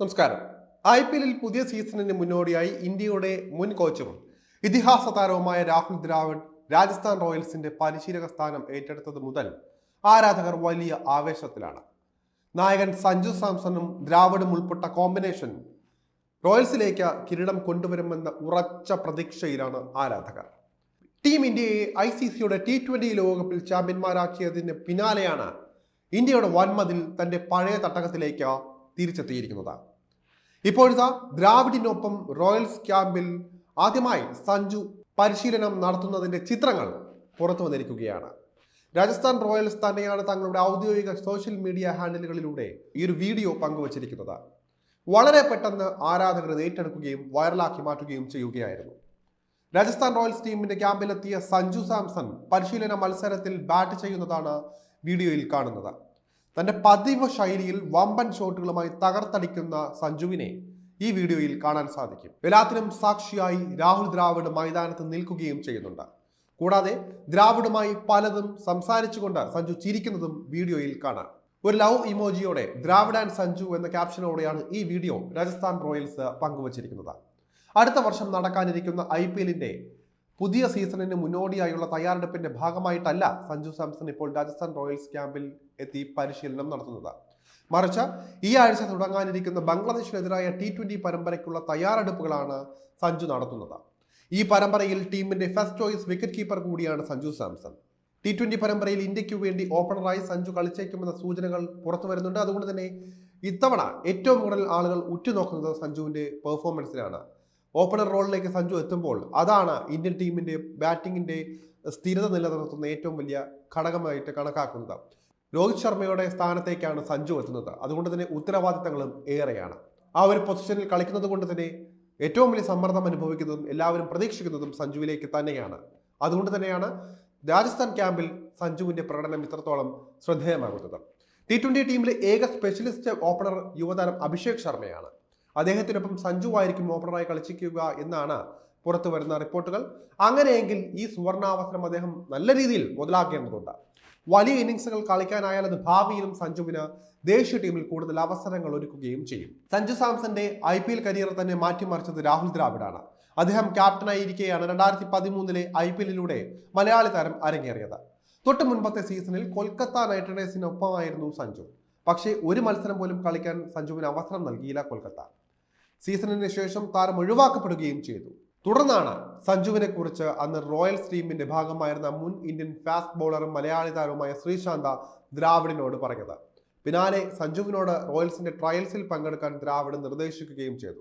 നമസ്കാരം. I P എല്ലിൽ പുതിയ സീസണിന് മുന്നോടിയായി ഇന്ത്യയുടെ മുൻ കോച്ചും ഇതിഹാസ താരവുമായ രാഹുൽ ദ്രാവിഡ് രാജസ്ഥാൻ റോയൽസിന്റെ പരിശീലക സ്ഥാനം ഏറ്റെടുത്തത് മുതൽ ആരാധകർ വലിയ ആവേശത്തിലാണ്. നായകൻ സഞ്ജു സാംസണും ദ്രാവിഡും ഉൾപ്പെട്ട കോമ്പിനേഷൻ റോയൽസിലേക്ക് കിരീടം കൊണ്ടുവരുമെന്ന ഉറച്ച പ്രതീക്ഷയിലാണ് ആരാധകർ. ടീം ഇന്ത്യയെ ഐ സി സിയുടെ ടി ട്വന്റി ലോകകപ്പിൽ ചാമ്പ്യന്മാരാക്കിയതിന് പിന്നാലെയാണ് ഇന്ത്യയുടെ വൻമതിൽ തന്റെ പഴയ തട്ടകത്തിലേക്ക് തിരിച്ചെത്തിയിരിക്കുന്നത്. ഇപ്പോഴത്തെ ദ്രാവിഡിനൊപ്പം റോയൽസ് ക്യാമ്പിൽ ആദ്യമായി സഞ്ജു പരിശീലനം നടത്തുന്നതിന്റെ ചിത്രങ്ങൾ പുറത്തു വന്നിരിക്കുകയാണ്. രാജസ്ഥാൻ റോയൽസ് തന്നെയാണ് തങ്ങളുടെ ഔദ്യോഗിക സോഷ്യൽ മീഡിയ ഹാൻഡിലുകളിലൂടെ ഈ ഒരു വീഡിയോ പങ്കുവച്ചിരിക്കുന്നത്. വളരെ പെട്ടെന്ന് ആരാധകർ ഏറ്റെടുക്കുകയും വൈറലാക്കി മാറ്റുകയും ചെയ്യുകയായിരുന്നു. രാജസ്ഥാൻ റോയൽസ് ടീമിന്റെ ക്യാമ്പിലെത്തിയ സഞ്ജു സാംസൺ പരിശീലന മത്സരത്തിൽ ബാറ്റ് ചെയ്യുന്നതാണ് വീഡിയോയിൽ കാണുന്നത്. തന്റെ പതിവ് ശൈലിയിൽ വമ്പൻ ഷോട്ടുകളുമായി തകർത്തടിക്കുന്ന സഞ്ജുവിനെ ഈ വീഡിയോയിൽ കാണാൻ സാധിക്കും. എല്ലാത്തിനും സാക്ഷിയായി രാഹുൽ ദ്രാവിഡ് മൈതാനത്ത് നിൽക്കുകയും ചെയ്യുന്നുണ്ട്. കൂടാതെ ദ്രാവിഡുമായി പലതും സംസാരിച്ചുകൊണ്ട് സഞ്ജു ചിരിക്കുന്നതും വീഡിയോയിൽ കാണാം. ഒരു ലവ് ഇമോജിയോടെ ദ്രാവിഡ് ആൻഡ് സഞ്ജു എന്ന ക്യാപ്ഷനോടെയാണ് ഈ വീഡിയോ രാജസ്ഥാൻ റോയൽസ് പങ്കുവച്ചിരിക്കുന്നത്. അടുത്ത വർഷം നടക്കാനിരിക്കുന്ന ഐ പി എല്ലിന്റെ പുതിയ സീസണിന് മുന്നോടിയായുള്ള തയ്യാറെടുപ്പിന്റെ ഭാഗമായിട്ടല്ല സഞ്ജു സാംസൺ ഇപ്പോൾ രാജസ്ഥാൻ റോയൽസ് ക്യാമ്പിൽ എത്തി പരിശീലനം നടത്തുന്നത്. മറിച്ച് ഈ ആഴ്ച തുടങ്ങാനിരിക്കുന്ന ബംഗ്ലാദേശിനെതിരായ ടി ട്വന്റി പരമ്പരയ്ക്കുള്ള തയ്യാറെടുപ്പുകളാണ് സഞ്ജു നടത്തുന്നത്. ഈ പരമ്പരയിൽ ടീമിന്റെ ഫസ്റ്റ് ചോയ്സ് വിക്കറ്റ് കീപ്പർ കൂടിയാണ് സഞ്ജു സാംസൺ. ടി ട്വന്റി പരമ്പരയിൽ ഇന്ത്യയ്ക്ക് വേണ്ടി ഓപ്പണറായി സഞ്ജു കളിച്ചേക്കുമെന്ന സൂചനകൾ പുറത്തു വരുന്നുണ്ട്. അതുകൊണ്ട് തന്നെ ഇത്തവണ ഏറ്റവും കൂടുതൽ ആളുകൾ ഉറ്റുനോക്കുന്നത് സഞ്ജുവിന്റെ പെർഫോമൻസിലാണ് ഓപ്പണർ റോളിലേക്ക് സഞ്ജു എത്തുമ്പോൾ അതാണ് ഇന്ത്യൻ ടീമിന്റെ ബാറ്റിങ്ങിന്റെ സ്ഥിരത നിലനിർത്തുന്ന ഏറ്റവും വലിയ ഘടകമായിട്ട് കണക്കാക്കുന്നത്. രോഹിത് ശർമ്മയുടെ സ്ഥാനത്തേക്കാണ് സഞ്ജു എത്തുന്നത്. അതുകൊണ്ട് തന്നെ ഉത്തരവാദിത്തങ്ങളും ഏറെയാണ്. ആ ഒരു പൊസിഷനിൽ കളിക്കുന്നത് കൊണ്ട് തന്നെ ഏറ്റവും വലിയ സമ്മർദ്ദം അനുഭവിക്കുന്നതും എല്ലാവരും പ്രതീക്ഷിക്കുന്നതും സഞ്ജുവിലേക്ക് തന്നെയാണ്. അതുകൊണ്ട് തന്നെയാണ് രാജസ്ഥാൻ ക്യാമ്പിൽ സഞ്ജുവിന്റെ പ്രകടനം ഇത്രത്തോളം ശ്രദ്ധേയമാകുന്നത്. ടി ട്വന്റി ടീമിലെ ഏക സ്പെഷ്യലിസ്റ്റ് ഓപ്പണർ യുവതാരം അഭിഷേക് ശർമ്മയാണ്. അദ്ദേഹത്തിനൊപ്പം സഞ്ജു ആയിരിക്കും ഓപ്പണറായി കളിച്ചിരിക്കുക എന്നാണ് പുറത്തു വരുന്ന റിപ്പോർട്ടുകൾ. അങ്ങനെയെങ്കിൽ ഈ സുവർണാവസരം അദ്ദേഹം നല്ല രീതിയിൽ മുതലാക്കേണ്ടതുണ്ട്. വലിയ ഇന്നിങ്സുകൾ കളിക്കാനായാൽ ഭാവിയിലും സഞ്ജുവിന് ദേശീയ ടീമിൽ കൂടുതൽ അവസരങ്ങൾ ഒരുക്കുകയും ചെയ്യും. സഞ്ജു സാംസന്റെ ഐ പി എൽ കരിയർ തന്നെ മാറ്റിമറിച്ചത് രാഹുൽ ദ്രാവിഡാണ്. അദ്ദേഹം ക്യാപ്റ്റനായിരിക്കെയാണ് രണ്ടായിരത്തി പതിമൂന്നിലെ ഐ പി എല്ലിലൂടെ മലയാളി താരം അരങ്ങേറിയത്. തൊട്ട് മുൻപത്തെ സീസണിൽ കൊൽക്കത്ത നൈറ്റ് റൈഡേഴ്സിനൊപ്പമായിരുന്നു സഞ്ജു. പക്ഷേ ഒരു മത്സരം പോലും കളിക്കാൻ സഞ്ജുവിന് അവസരം നൽകിയില്ല കൊൽക്കത്ത. സീസണിന് ശേഷം താരം ഒഴിവാക്കപ്പെടുകയും ചെയ്തു. തുടർന്നാണ് സഞ്ജുവിനെ കുറിച്ച് അന്ന് റോയൽസ് ടീമിന്റെ ഭാഗമായിരുന്ന മുൻ ഇന്ത്യൻ ഫാസ്റ്റ് ബോളറും മലയാളി താരവുമായ ശ്രീശാന്ത ദ്രാവിഡിനോട് പറഞ്ഞത്. പിന്നാലെ സഞ്ജുവിനോട് റോയൽസിന്റെ ട്രയൽസിൽ പങ്കെടുക്കാൻ ദ്രാവിഡ് നിർദ്ദേശിക്കുകയും ചെയ്തു.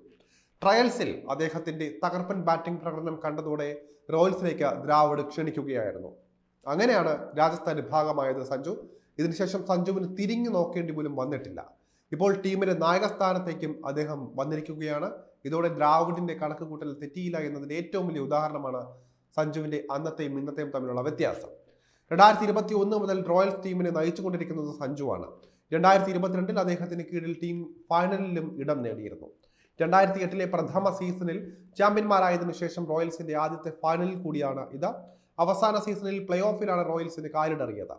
ട്രയൽസിൽ അദ്ദേഹത്തിന്റെ തകർപ്പൻ ബാറ്റിംഗ് പ്രകടനം കണ്ടതോടെ റോയൽസിലേക്ക് ദ്രാവിഡ് ക്ഷണിക്കുകയായിരുന്നു. അങ്ങനെയാണ് രാജസ്ഥാന്റെ ഭാഗമായത് സഞ്ജു. ഇതിനുശേഷം സഞ്ജുവിന് തിരിഞ്ഞു നോക്കേണ്ടി പോലും വന്നിട്ടില്ല. ഇപ്പോൾ ടീമിന്റെ നായകസ്ഥാനത്തേക്കും അദ്ദേഹം വന്നിരിക്കുകയാണ്. ഇതോടെ ദ്രാവിഡിന്റെ കണക്ക് കൂട്ടൽ തെറ്റിയില്ല എന്നതിന്റെ ഏറ്റവും വലിയ ഉദാഹരണമാണ് സഞ്ജുവിന്റെ അന്നത്തെയും ഇന്നത്തെയും തമ്മിലുള്ള വ്യത്യാസം. രണ്ടായിരത്തി ഇരുപത്തി ഒന്ന് മുതൽ റോയൽസ് ടീമിനെ നയിച്ചുകൊണ്ടിരിക്കുന്നത് സഞ്ജുവാണ്. രണ്ടായിരത്തി ഇരുപത്തിരണ്ടിൽ അദ്ദേഹത്തിന് കീഴിൽ ടീം ഫൈനലിലും ഇടം നേടിയിരുന്നു. രണ്ടായിരത്തി എട്ടിലെ പ്രഥമ സീസണിൽ ചാമ്പ്യന്മാരായതിനു ശേഷം റോയൽസിന്റെ ആദ്യത്തെ ഫൈനലിൽ കൂടിയാണ് ഇത്. അവസാന സീസണിൽ പ്ലേ ഓഫിലാണ് റോയൽസിന് കാലിടറിയത്.